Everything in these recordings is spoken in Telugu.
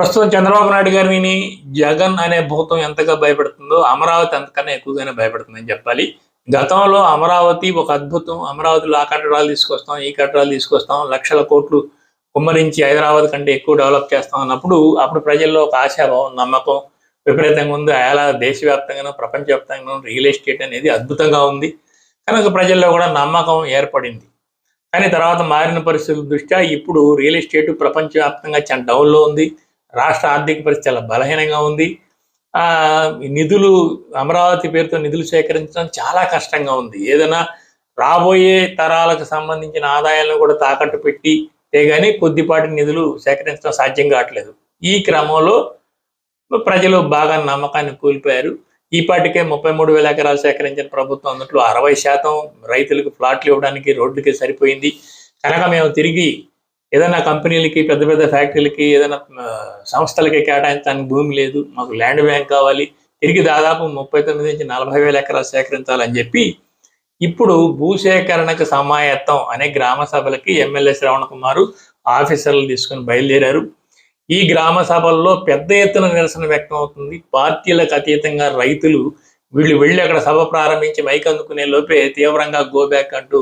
ప్రస్తుతం చంద్రబాబు నాయుడు గారిని జగన్ అనే భూతం ఎంతగా భయపడుతుందో అమరావతి అంతకన్నా ఎక్కువగానే భయపడుతుందని చెప్పాలి. గతంలో అమరావతి ఒక అద్భుతం. అమరావతిలో ఆ కట్టడాలు తీసుకొస్తాం ఈ కట్టడాలు తీసుకొస్తాం లక్షల కోట్లు కుమ్మరించి హైదరాబాద్ కంటే ఎక్కువ డెవలప్ చేస్తాం అన్నప్పుడు అప్పుడు ప్రజల్లో ఒక ఆశాభావం నమ్మకం విపరీతంగా ఉంది. అలా దేశవ్యాప్తంగానూ ప్రపంచవ్యాప్తంగానూ రియల్ ఎస్టేట్ అనేది అద్భుతంగా ఉంది. కనుక ప్రజల్లో కూడా నమ్మకం ఏర్పడింది. కానీ తర్వాత మారిన పరిస్థితుల దృష్ట్యా ఇప్పుడు రియల్ ఎస్టేట్ ప్రపంచవ్యాప్తంగా చాలా డౌన్లో ఉంది. రాష్ట్ర ఆర్థిక పరిస్థితి చాలా బలహీనంగా ఉంది. నిధులు అమరావతి పేరుతో నిధులు సేకరించడం చాలా కష్టంగా ఉంది. ఏదైనా రాబోయే తరాలకు సంబంధించిన ఆదాయాలను కూడా తాకట్టు పెట్టి కానీ కొద్దిపాటి నిధులు సేకరించడం సాధ్యం కావట్లేదు. ఈ క్రమంలో ప్రజలు బాగా నమ్మకాన్ని కోల్పోయారు. ఈపాటికే ముప్పై మూడు వేల ఎకరాలు సేకరించిన ప్రభుత్వం అందులో అరవై శాతం రైతులకు ప్లాట్లు ఇవ్వడానికి రోడ్డుకి సరిపోయింది. కనుక మేము తిరిగి ఏదైనా కంపెనీలకి పెద్ద పెద్ద ఫ్యాక్టరీలకి ఏదైనా సంస్థలకి కేటాయించడానికి భూమి లేదు. మాకు ల్యాండ్ బ్యాంక్ కావాలి. తిరిగి దాదాపు ముప్పై తొమ్మిది నుంచి నలభై వేల ఎకరాలు సేకరించాలని చెప్పి ఇప్పుడు భూసేకరణకు సమాయత్తం అనే గ్రామ సభలకి ఎమ్మెల్యే శ్రవణ కుమారు ఆఫీసర్లు తీసుకుని బయలుదేరారు. ఈ గ్రామ సభల్లో పెద్ద ఎత్తున నిరసన వ్యక్తం అవుతుంది. పార్టీలకు అతీతంగా రైతులు వీళ్ళు వెళ్ళి అక్కడ సభ ప్రారంభించి మైక్ అందుకునే లోపే తీవ్రంగా గో బ్యాక్ అంటూ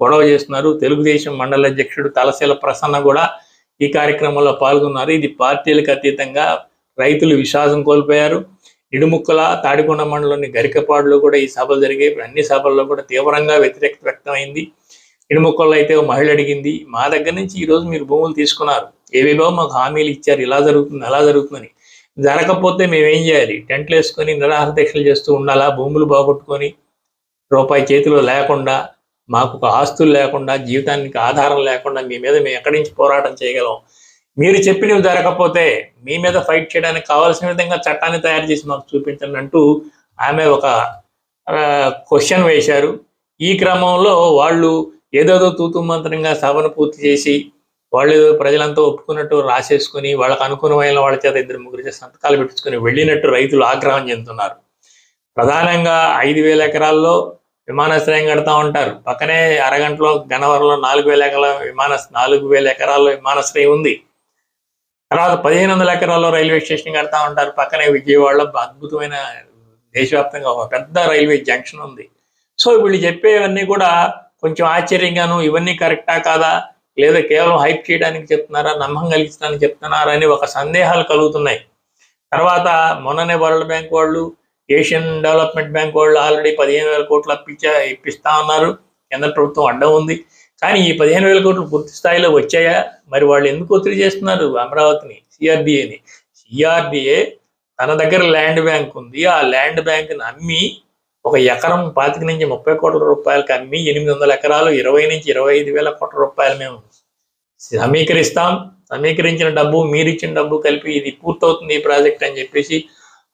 గొడవ చేస్తున్నారు. తెలుగుదేశం మండల అధ్యక్షుడు తలశీల ప్రసన్న కూడా ఈ కార్యక్రమంలో పాల్గొన్నారు. ఇది పార్టీలకు అతీతంగా రైతులు విశ్వాసం కోల్పోయారు. ఇడుముక్కల తాడికొండ మండలంలోని గరికపాడులో కూడా ఈ సభలు జరిగాయి. అన్ని సభల్లో కూడా తీవ్రంగా వ్యతిరేకత వ్యక్తమైంది. ఇడుముక్కల్లో అయితే మహిళ అడిగింది మా దగ్గర నుంచి ఈరోజు మీరు భూములు తీసుకున్నారు. ఏవేవో మాకు హామీలు ఇచ్చారు. ఇలా జరుగుతుంది అలా జరుగుతుందని. జరగకపోతే మేమేం చేయాలి? టెంట్లు వేసుకొని నిరాహార దీక్షలు చేస్తూ ఉండాలా? భూములు బాగొట్టుకొని రూపాయి చేతిలో లేకుండా మాకు ఒక ఆస్తులు లేకుండా జీవితానికి ఆధారం లేకుండా మీ మీద మేము ఎక్కడి నుంచి పోరాటం చేయగలం? మీరు చెప్పినవి జరగకపోతే మీ మీద ఫైట్ చేయడానికి కావాల్సిన విధంగా చట్టాన్ని తయారు చేసి మాకు చూపించండి అంటూ ఆమె ఒక క్వశ్చన్ వేశారు. ఈ క్రమంలో వాళ్ళు ఏదేదో తూతుమంత్రంగా సభను పూర్తి చేసి వాళ్ళు ఏదో ప్రజలంతా ఒప్పుకున్నట్టు రాసేసుకుని వాళ్ళకు అనుకూలమైన వాళ్ళ చేత ఇద్దరు ముగ్గురు సంతకాలు పెట్టించుకుని వెళ్ళినట్టు రైతులు ఆగ్రహం చెందుతున్నారు. ప్రధానంగా ఐదు వేల ఎకరాల్లో విమానాశ్రయం కడతా ఉంటారు. పక్కనే అరగంటలో గనవరంలో నాలుగు వేల ఎకరాల విమాన నాలుగు వేల ఎకరాల్లో విమానాశ్రయం ఉంది. తర్వాత పదిహేను వందల ఎకరాల్లో రైల్వే స్టేషన్ కడతా ఉంటారు. పక్కనే విజయవాడలో అద్భుతమైన దేశవ్యాప్తంగా ఒక పెద్ద రైల్వే జంక్షన్ ఉంది. సో వీళ్ళు చెప్పేవన్నీ కూడా కొంచెం ఆశ్చర్యంగాను ఇవన్నీ కరెక్టా కాదా? లేదా కేవలం హైప్ చేయడానికి చెప్తున్నారా? నమ్మకం కలిగించడానికి చెప్తున్నారా? అని ఒక సందేహాలు కలుగుతున్నాయి. తర్వాత మొన్ననే వరల్డ్ బ్యాంక్ వాళ్ళు ఏషియన్ డెవలప్మెంట్ బ్యాంక్ వాళ్ళు ఆల్రెడీ పదిహేను వేల కోట్లు అప్పించా ఇప్పిస్తా ఉన్నారు. కేంద్ర ప్రభుత్వం అడ్డం ఉంది. కానీ ఈ పదిహేను వేల కోట్లు పూర్తి స్థాయిలో వచ్చాయా? మరి వాళ్ళు ఎందుకు ఒత్తిడి చేస్తున్నారు అమరావతిని సిఆర్డిఏని సిఆర్డిఏ తన దగ్గర ల్యాండ్ బ్యాంక్ ఉంది. ఆ ల్యాండ్ బ్యాంక్ని అమ్మి ఒక ఎకరం పాతిక నుంచి ముప్పై కోట్ల రూపాయలకి అమ్మి ఎనిమిది వందల ఎకరాలు ఇరవై నుంచి ఇరవై ఐదు వేల కోట్ల రూపాయలు మేము సమీకరిస్తాం. సమీకరించిన డబ్బు మీరు ఇచ్చిన డబ్బు కలిపి ఇది పూర్తవుతుంది ఈ ప్రాజెక్ట్ అని చెప్పేసి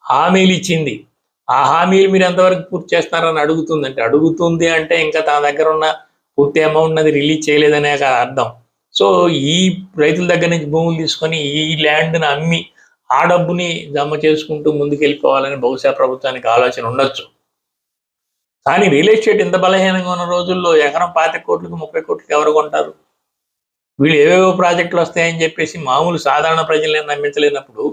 హామీలు ఇచ్చింది. ఆ హామీలు మీరు ఎంతవరకు పూర్తి చేస్తారని అడుగుతుంది అంటే అడుగుతుంది అంటే ఇంకా తన దగ్గర ఉన్న పూర్తి అమౌంట్ అది రిలీజ్ చేయలేదనే కదా అర్థం. సో ఈ రైతుల దగ్గర నుంచి భూములు తీసుకొని ఈ ల్యాండ్ని అమ్మి ఆ డబ్బుని జమ చేసుకుంటూ ముందుకెళ్ళిపోవాలని బహుశా ప్రభుత్వానికి ఆలోచన ఉండొచ్చు. కానీ రియల్ ఎస్టేట్ ఇంత బలహీనంగా ఉన్న రోజుల్లో ఎకరం పాతి కోట్లకు ముప్పై కోట్లకి ఎవరు కొంటారు? వీళ్ళు ఏవేవో ప్రాజెక్టులు వస్తాయని చెప్పేసి మామూలు సాధారణ ప్రజలను నమ్మించలేనప్పుడు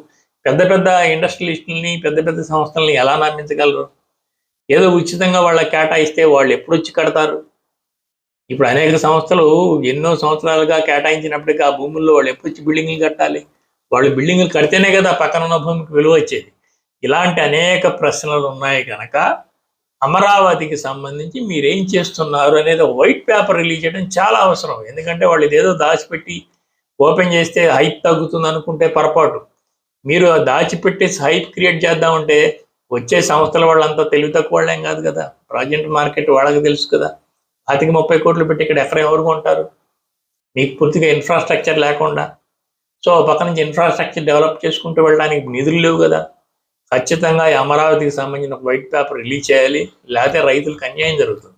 పెద్ద పెద్ద ఇండస్ట్రియలిస్టులని పెద్ద పెద్ద సంస్థల్ని ఎలా నమ్మించగలరు ఏదో ఉచితంగా వాళ్ళకి కేటాయిస్తే వాళ్ళు ఎప్పుడు వచ్చి కడతారు? ఇప్పుడు అనేక సంస్థలు ఎన్నో సంవత్సరాలుగా కేటాయించినప్పటికీ ఆ భూముల్లో వాళ్ళు ఎప్పుడు వచ్చి బిల్డింగ్లు కట్టాలి? వాళ్ళు బిల్డింగ్లు కడితేనే కదా పక్కన ఉన్న భూమికి విలువ వచ్చేది. ఇలాంటి అనేక ప్రశ్నలు ఉన్నాయి కనుక అమరావతికి సంబంధించి మీరేం చేస్తున్నారు అనేది వైట్ పేపర్ రిలీజ్ చేయడం చాలా అవసరం. ఎందుకంటే వాళ్ళు ఇదేదో దాచిపెట్టి ఓపెన్ చేస్తే హైట్ తగ్గుతుంది అనుకుంటే పొరపాటు. మీరు దాచిపెట్టి హైప్ క్రియేట్ చేద్దామంటే వచ్చే సంస్థల వాళ్ళంతా తెలివి తక్కువ వాళ్ళేం కాదు కదా? ప్రాజెక్ట్ మార్కెట్ వాళ్ళకి తెలుసు కదా. అతికి ముప్పై కోట్లు పెట్టి ఇక్కడ ఎక్కడ ఎవరు కొంటారు? మీకు పూర్తిగా ఇన్ఫ్రాస్ట్రక్చర్ లేకుండా. సో పక్క నుంచి ఇన్ఫ్రాస్ట్రక్చర్ డెవలప్ చేసుకుంటూ వెళ్ళడానికి నిధులు లేవు కదా. ఖచ్చితంగా ఈ అమరావతికి సంబంధించిన వైట్ పేపర్ రిలీజ్ చేయాలి. లేకపోతే రైతులకు అన్యాయం జరుగుతుంది.